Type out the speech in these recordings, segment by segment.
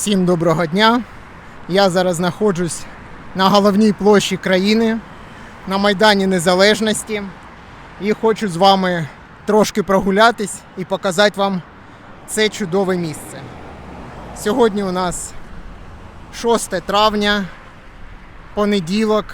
Всім доброго дня. Я зараз знаходжусь на головній площі країни на Майдані Незалежності і хочу з вами трошки прогулятись і показати вам це чудове місце. Сьогодні у нас 6 травня, понеділок.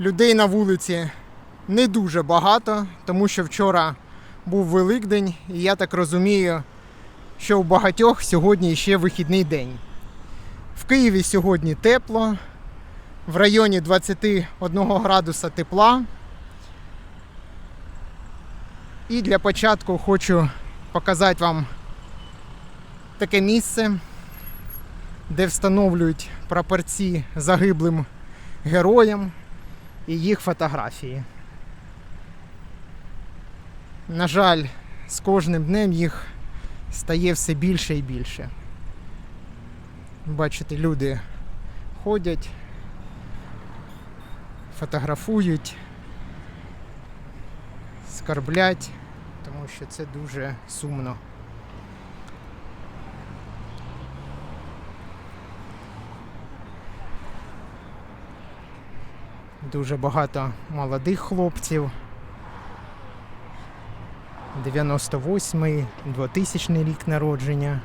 Людей на вулиці не дуже багато, тому що вчора був Великдень, і я так розумію, що у багатьох сьогодні ще вихідний день. В Києві сьогодні тепло, в районі 21 градуса тепла. І для початку хочу показати вам таке місце, де встановлюють прапорці загиблим героям і їх фотографії. На жаль, з кожним днем їх стає все більше і більше. Бачите, люди ходять, фотографують, скарблять, тому що це дуже сумно. Дуже багато молодих хлопців. 98-й, 2000 рік народження.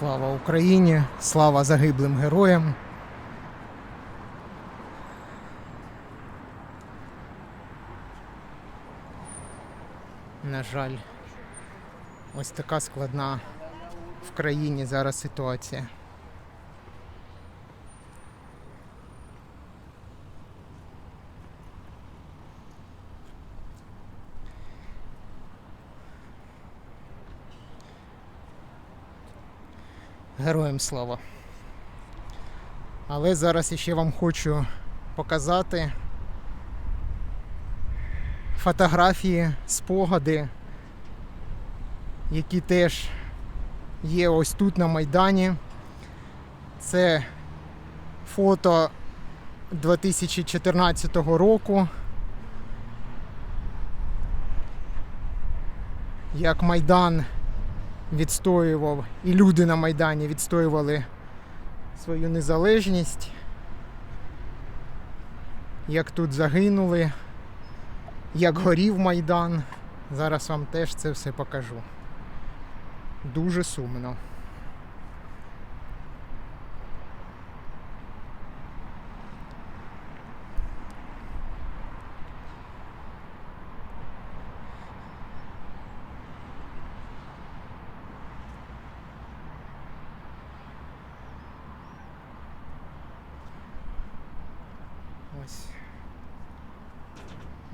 Слава Україні! Слава загиблим героям! На жаль, ось така складна в країні зараз ситуація. Героям слава. Але зараз я ще вам хочу показати фотографії, спогади, які теж є ось тут на Майдані. Це фото 2014 року. Як Майдан відстоював, і люди на Майдані відстоювали свою незалежність, як тут загинули, як горів Майдан. Зараз вам теж це все покажу. Дуже сумно. Ось.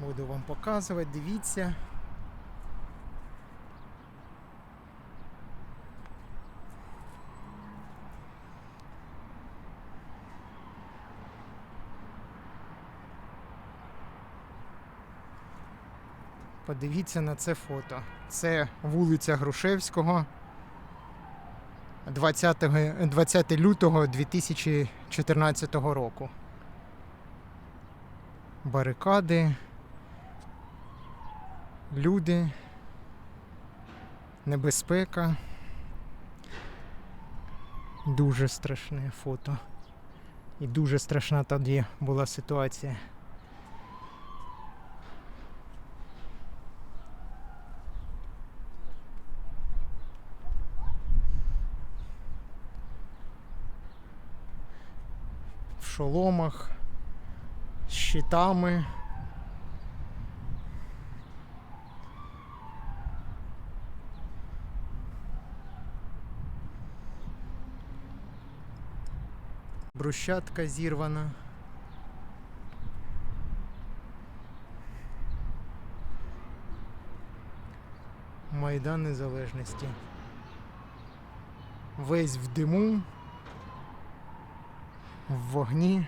Буду вам показувати, дивіться. Подивіться на це фото. Це вулиця Грушевського. 20, 20 лютого 2014 року барикади, люди, небезпека. Дуже страшне фото. І дуже страшна тоді була ситуація. В шоломах щитами. брущатка зірвана. Майдан Незалежності. Весь в диму, в вогні.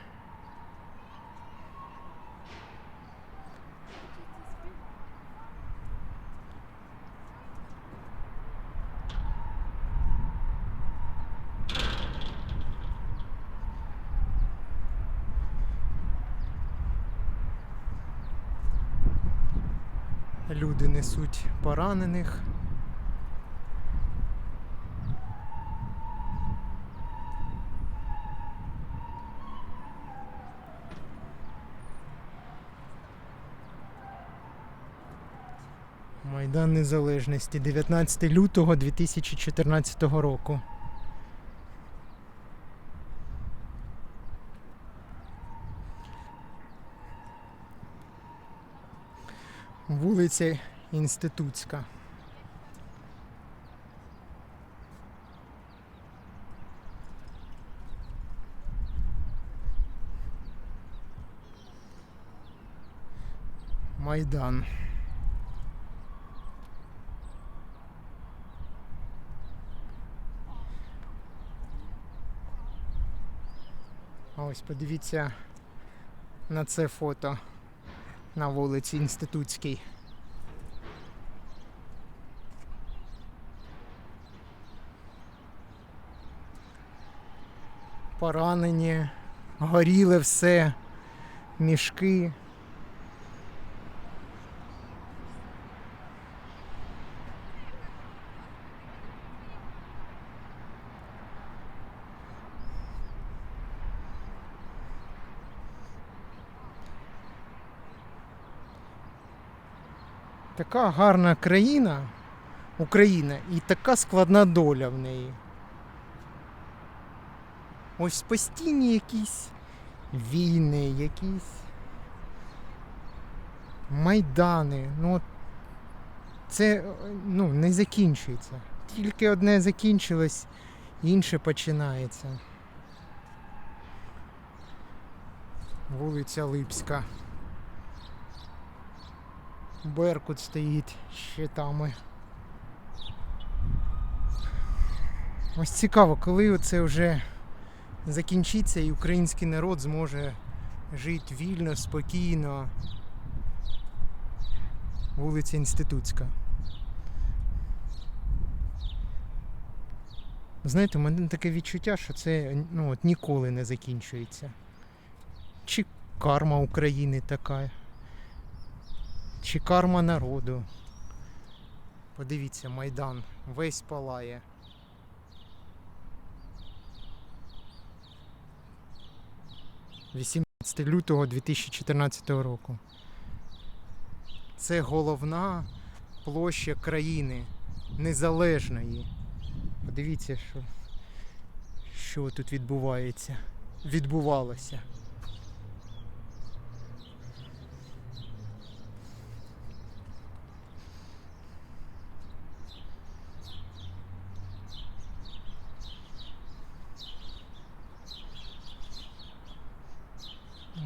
Люди несуть поранених. Майдан Незалежності 19 лютого 2014 року. Вулиця Інститутська. Майдан. Ось подивіться на це фото на вулиці Інститутській. Поранені, горіле все, мішки. Така гарна країна, Україна, і така складна доля в неї. Ось постійні якісь війни, якісь майдани. Ну, це ну, не закінчується. Тільки одне закінчилось, інше починається. Вулиця Липська. Беркут стоїть щитами. Ось цікаво, коли це вже закінчиться і український народ зможе жити вільно, спокійно. Вулиця Інститутська. Знаєте, у мене таке відчуття, що це ну, от ніколи не закінчується. Чи карма України така, чи карма народу. Подивіться, Майдан весь палає. – 18 лютого 2014 року. Це головна площа країни незалежної. Подивіться, що, що тут відбувається. Відбувалося.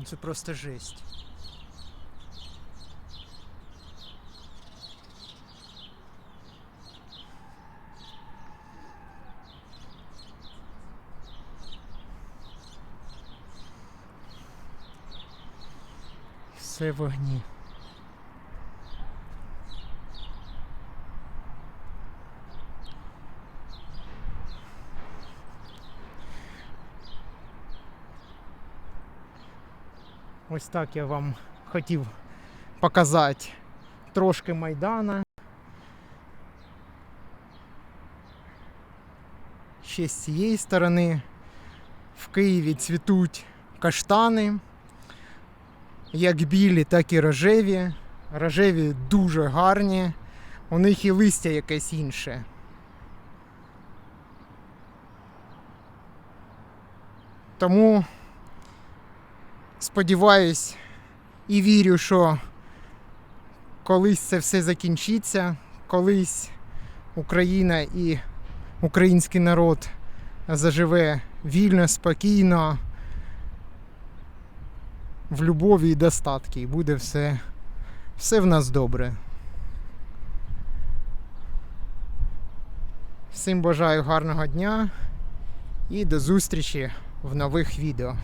Це просто жесть. Все вогні. Ось так я вам хотів показати трошки Майдана. Ще з цієї сторони в Києві цвітуть каштани, як білі, так і рожеві. Рожеві дуже гарні, у них і листя якесь інше. Тому сподіваюсь і вірю, що колись це все закінчиться, колись Україна і український народ заживе вільно, спокійно, в любові і достатки, і буде все, все в нас добре. Всім бажаю гарного дня і до зустрічі в нових відео.